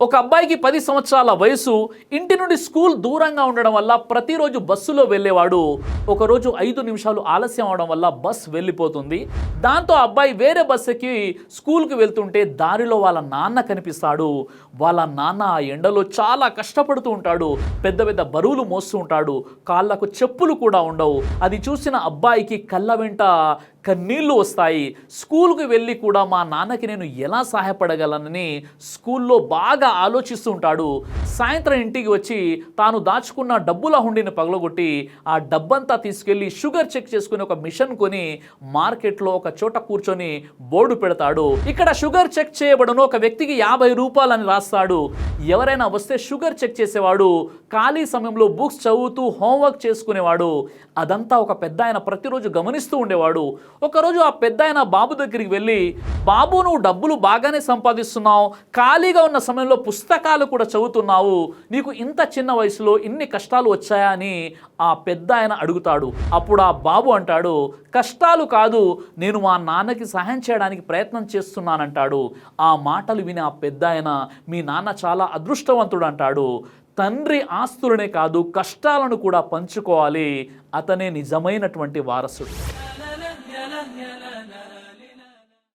ఒక అబ్బాయికి పది సంవత్సరాల వయసు ఇంటి నుండి స్కూల్ దూరంగా ఉండడం వల్ల ప్రతిరోజు బస్సులో వెళ్ళేవాడు. ఒకరోజు ఐదు నిమిషాలు ఆలస్యం అవడం వల్ల బస్ వెళ్ళిపోతుంది. దాంతో అబ్బాయి వేరే బస్సుకి స్కూల్కి వెళ్తుంటే దారిలో వాళ్ళ నాన్న కనిపిస్తాడు. వాళ్ళ నాన్న ఆ ఎండలో చాలా కష్టపడుతూ ఉంటాడు. పెద్ద పెద్ద బరువులు మోస్తూ ఉంటాడు. కాళ్ళకు చెప్పులు కూడా ఉండవు. అది చూసిన అబ్బాయికి కళ్ళ వెంట కన్నీళ్ళు వస్తాయి. స్కూల్కి వెళ్ళి కూడా మా నాన్నకి నేను ఎలా సహాయపడగలనని స్కూల్లో బాగా ఆలోచిస్తూ ఉంటాడు. సాయంత్రం ఇంటికి వచ్చి తాను దాచుకున్న డబ్బుల హుండిని పగలగొట్టి ఆ డబ్బంతా తీసుకెళ్ళి షుగర్ చెక్ చేసుకుని ఒక మిషన్ కొని మార్కెట్లో ఒక చోట కూర్చొని బోర్డు పెడతాడు. ఇక్కడ షుగర్ చెక్ చేయబడను ఒక వ్యక్తికి యాభై రూపాయలని రాస్తాడు. ఎవరైనా వస్తే షుగర్ చెక్ చేసేవాడు. ఖాళీ సమయంలో బుక్స్ చదువుతూ హోంవర్క్ చేసుకునేవాడు. అదంతా ఒక పెద్ద ఆయన ప్రతిరోజు గమనిస్తూ ఉండేవాడు. ఒకరోజు ఆ పెద్ద ఆయన బాబు దగ్గరికి వెళ్ళి బాబు నువ్వు డబ్బులు బాగానే సంపాదిస్తున్నావు ఖాళీగా ఉన్న సమయంలో పుస్తకాలు కూడా చదువుతున్నావు నీకు ఇంత చిన్న వయసులో ఇన్ని కష్టాలు వచ్చాయా? అని ఆ పెద్ద ఆయన అడుగుతాడు. అప్పుడు ఆ బాబు అంటాడు కష్టాలు కాదు నేను మా నాన్నకి సహాయం చేయడానికి ప్రయత్నం చేస్తున్నానంటాడు. ఆ మాటలు విని ఆ పెద్ద ఆయన మీ నాన్న చాలా అదృష్టవంతుడు అంటాడు. తండ్రి ఆస్తులనే కాదు కష్టాలను కూడా పంచుకోవాలి అతనే నిజమైనటువంటి వారసుడు. يا له يا له